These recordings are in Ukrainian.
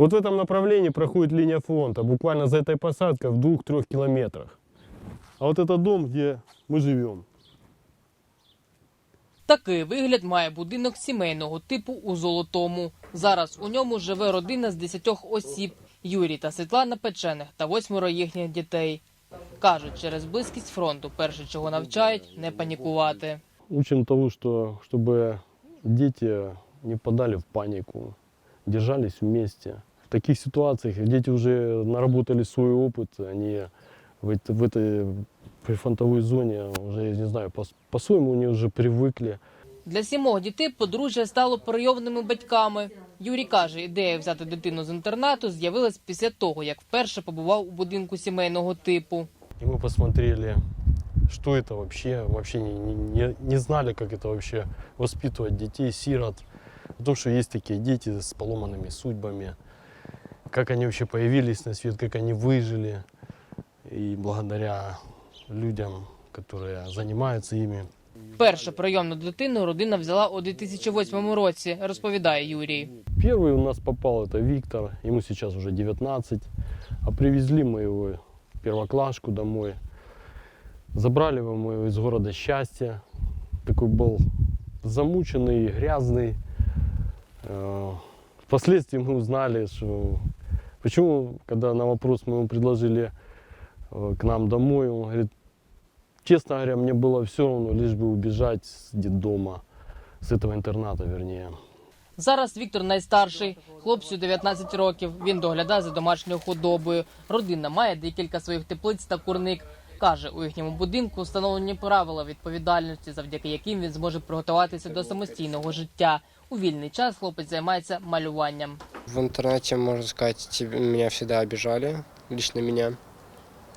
Вот в этом направлении проходит линия фронта, буквально за этой посадкой в двух-трех километрах. А вот это дом, где мы живем. Такий вигляд має будинок сімейного типу у Золотому. Зараз у ньому живе родина з 10 осіб – Юрій та Світлана Печених та восьмеро їхніх дітей. Кажуть, через близькість фронту перше, чого навчають – не панікувати. Учим того, что чтобы дети не подали в панику, держались вместе. В таких ситуациях дети уже наработали свой опыт, они в, эт- в этой прифронтовой зоне уже, я не знаю, по- по-своему они уже привыкли. Для сімох дітей подружжя стало прийомними батьками. Юрій каже, ідея взяти дитину з інтернату з'явилась після того, як вперше побував у будинку сімейного типу. И мы посмотрели, что это вообще, вообще не, не- не, не знали, как это вообще воспитывать детей, сирот. О том, что есть такие дети с поломанными судьбами, как они вообще появились на свет, как они выжили. И благодаря людям, которые занимаются ими, Першу прийомну дитину родина взяла у 2008 році, розповідає Юрій. Первый у нас попал это Виктор, ему сейчас уже 19, а привезли мы его первоклашку домой. Забрали его мы его из города Счастья. Такой был замученный, грязный. Э, Впоследствии мы узнали, что почему, когда на вопрос мы ему предложили э, к нам домой, он говорит, честно говоря, мне было все равно, лишь бы убежать с детдома, с этого интерната, вернее. Зараз Віктор найстарший, хлопцю 19 років. Він доглядає за домашньою худобою. Родина має декілька своїх теплиць та курник. Каже, у їхньому будинку встановлені правила відповідальності, завдяки яким він зможе приготуватися до самостійного життя. У вільний час хлопець займається малюванням. В интернате, можно сказать, тебе- меня всегда обижали, лично меня.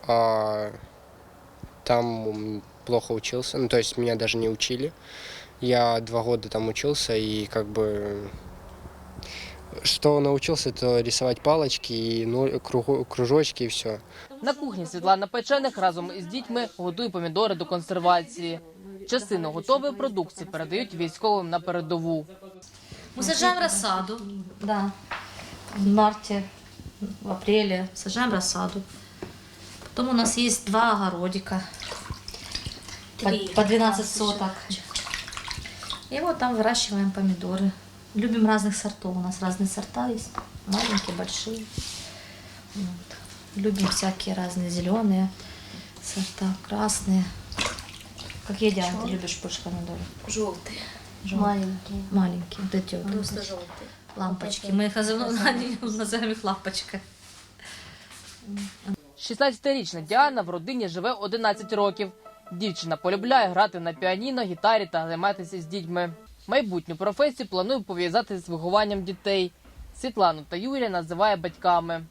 А там плохо учился, ну то есть меня даже не учили. Я два года там учился и как бы что научился, то рисовать палочки и ну, кругу- кружочки и все. На кухні Світлана Печених разом із дітьми готує помідори до консервації. Частину готової продукції передають військовим на передову. Мы сажаем рассаду. Да. В марте, в апреле. Сажаем рассаду. Потом у нас есть два огородика. По, Три. по 12 соток. И вот там выращиваем помидоры. Любим разных сортов. У нас разные сорта есть. Маленькие, большие. Вот. Любим всякие разные зеленые сорта, красные. Какие Диана, ты любишь больше помидоры? Желтые. Маленькие. Маленькие. Вот эти вот Просто желтые. лампочки. Мы их называем называем их лампочкой. 16-річна Діана в родині живе 11 років. Дівчина полюбляє грати на піаніно, гітарі та займатися з дітьми. Майбутню професію планує пов'язати з вихованням дітей. Світлану та Юрія називає батьками.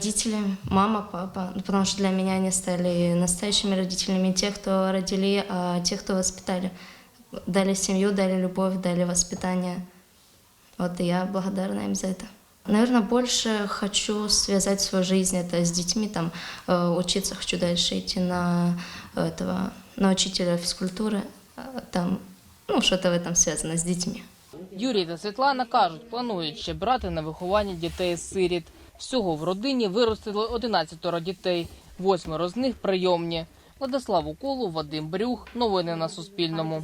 Родители, мама, папа. Ну, Потому что для меня они стали настоящими родителями. Те, кто родили, а те, кто воспитали. Дали семью, дали любовь, дали воспитание. Вот и я благодарна им за это. Наверное, больше хочу связать свою жизнь это с детьми, там э, учиться хочу дальше идти на этого на учителя физкультуры, э, там ну что-то в этом связано с детьми. Юрій та Світлана кажуть, планують ще брати на виховання дітей-сиріт. Всього в родині виростили 11 дітей, восьмеро з них прийомні. Владислав Уколу, Вадим Брюх. Новини на Суспільному.